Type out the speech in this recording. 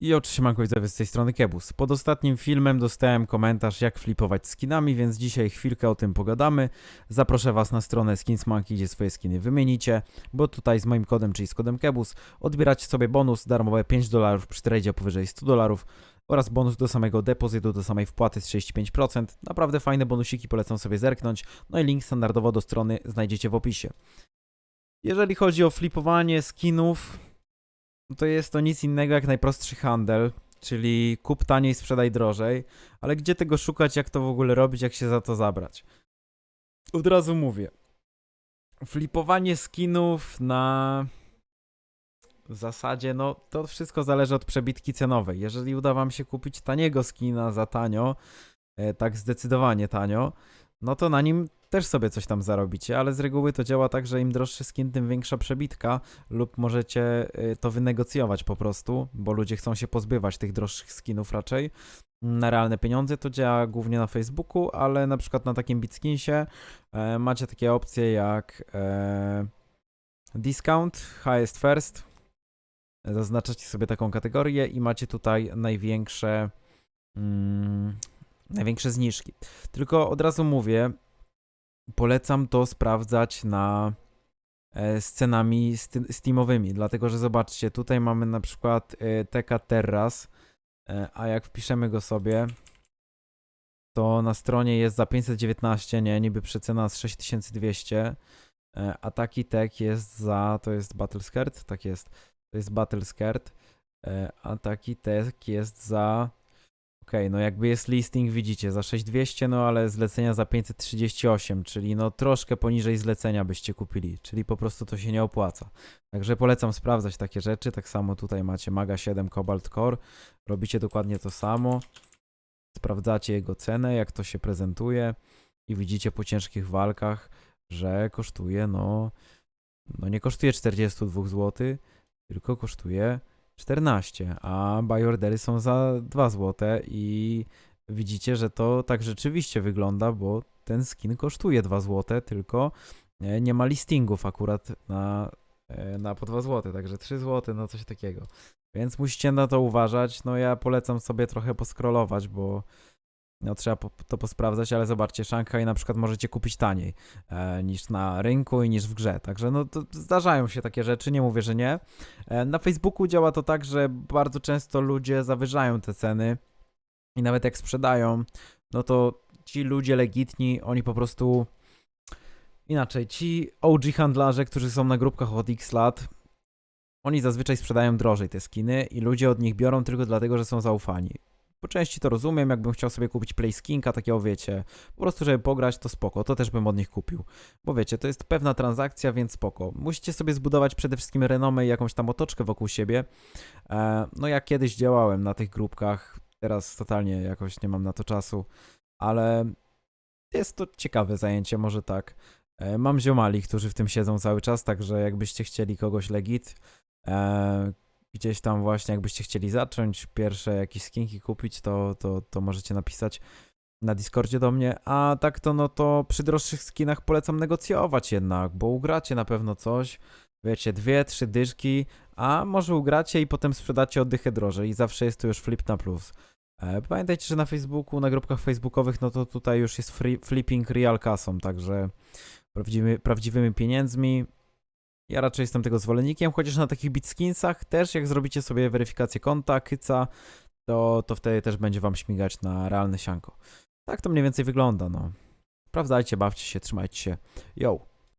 I oczywiście mam z tej strony Kebus. Pod ostatnim filmem dostałem komentarz jak flipować skinami, więc dzisiaj chwilkę o tym pogadamy. Zaproszę was na stronę Skinsmonkey, gdzie swoje skiny wymienicie, bo tutaj z moim kodem, czyli z kodem Kebus, odbieracie sobie bonus darmowe 5 dolarów przy tradzie powyżej 100 dolarów oraz bonus do samego depozytu, do samej wpłaty z 35%. Naprawdę fajne bonusiki, polecam sobie zerknąć. No i link standardowo do strony znajdziecie w opisie. Jeżeli chodzi o flipowanie skinów, to jest to nic innego jak najprostszy handel, czyli kup taniej, sprzedaj drożej, ale gdzie tego szukać, jak to w ogóle robić, jak się za to zabrać? Od razu mówię. Flipowanie skinów na zasadzie, no to wszystko zależy od przebitki cenowej. Jeżeli uda wam się kupić taniego skina za tanio, e, tak zdecydowanie tanio, no to na nim też sobie coś tam zarobicie, ale z reguły to działa tak, że im droższy skin, tym większa przebitka lub możecie y, to wynegocjować po prostu, bo ludzie chcą się pozbywać tych droższych skinów raczej. Na realne pieniądze to działa głównie na Facebooku, ale na przykład na takim Bitskinsie e, macie takie opcje jak e, discount, highest first. Zaznaczacie sobie taką kategorię i macie tutaj największe mm, największe zniżki. Tylko od razu mówię, polecam to sprawdzać na e, scenami st- steamowymi, dlatego że zobaczcie, tutaj mamy na przykład e, TK Terras, e, a jak wpiszemy go sobie, to na stronie jest za 519, nie, niby przecena z 6200, e, a taki tek jest za, to jest Battle Skirt, tak jest, to jest Battle Skirt, a taki tek jest za Okej, no jakby jest listing, widzicie, za 6200, no ale zlecenia za 538, czyli no troszkę poniżej zlecenia byście kupili, czyli po prostu to się nie opłaca. Także polecam sprawdzać takie rzeczy, tak samo tutaj macie Maga 7 Cobalt Core, robicie dokładnie to samo, sprawdzacie jego cenę, jak to się prezentuje i widzicie po ciężkich walkach, że kosztuje, no, no nie kosztuje 42 zł, tylko kosztuje 14, a buy ordery są za 2 zł i widzicie, że to tak rzeczywiście wygląda, bo ten skin kosztuje 2 zł, tylko e, nie ma listingów akurat na, e, na po 2 zł, także 3 zł, no coś takiego. Więc musicie na to uważać. No ja polecam sobie trochę poskrolować, bo no trzeba po, to posprawdzać, ale zobaczcie, Shanghai na przykład możecie kupić taniej e, niż na rynku i niż w grze. Także no to zdarzają się takie rzeczy, nie mówię, że nie. E, na Facebooku działa to tak, że bardzo często ludzie zawyżają te ceny i nawet jak sprzedają, no to ci ludzie legitni, oni po prostu inaczej, ci OG handlarze, którzy są na grupkach od x lat, oni zazwyczaj sprzedają drożej te skiny i ludzie od nich biorą tylko dlatego, że są zaufani. Po części to rozumiem, jakbym chciał sobie kupić playskinka takiego, wiecie, po prostu żeby pograć, to spoko, to też bym od nich kupił. Bo wiecie, to jest pewna transakcja, więc spoko. Musicie sobie zbudować przede wszystkim renomę i jakąś tam otoczkę wokół siebie. E, no ja kiedyś działałem na tych grupkach, teraz totalnie jakoś nie mam na to czasu, ale jest to ciekawe zajęcie, może tak. E, mam ziomali, którzy w tym siedzą cały czas, także jakbyście chcieli kogoś legit, e, gdzieś tam właśnie jakbyście chcieli zacząć, pierwsze jakieś skinki kupić, to, to, to możecie napisać na Discordzie do mnie, a tak to no to przy droższych skinach polecam negocjować jednak, bo ugracie na pewno coś, wiecie, dwie, trzy dyszki, a może ugracie i potem sprzedacie oddychę drożej i zawsze jest to już flip na plus. E, Pamiętajcie, że na Facebooku, na grupkach facebookowych, no to tutaj już jest free, flipping real kasą, także prawdziwy, prawdziwymi pieniędzmi. Ja raczej jestem tego zwolennikiem, chociaż na takich bitskinsach też jak zrobicie sobie weryfikację konta, kyca, to, to wtedy też będzie wam śmigać na realne sianko. Tak to mniej więcej wygląda, no. Sprawdzajcie, bawcie się, trzymajcie się. Yo!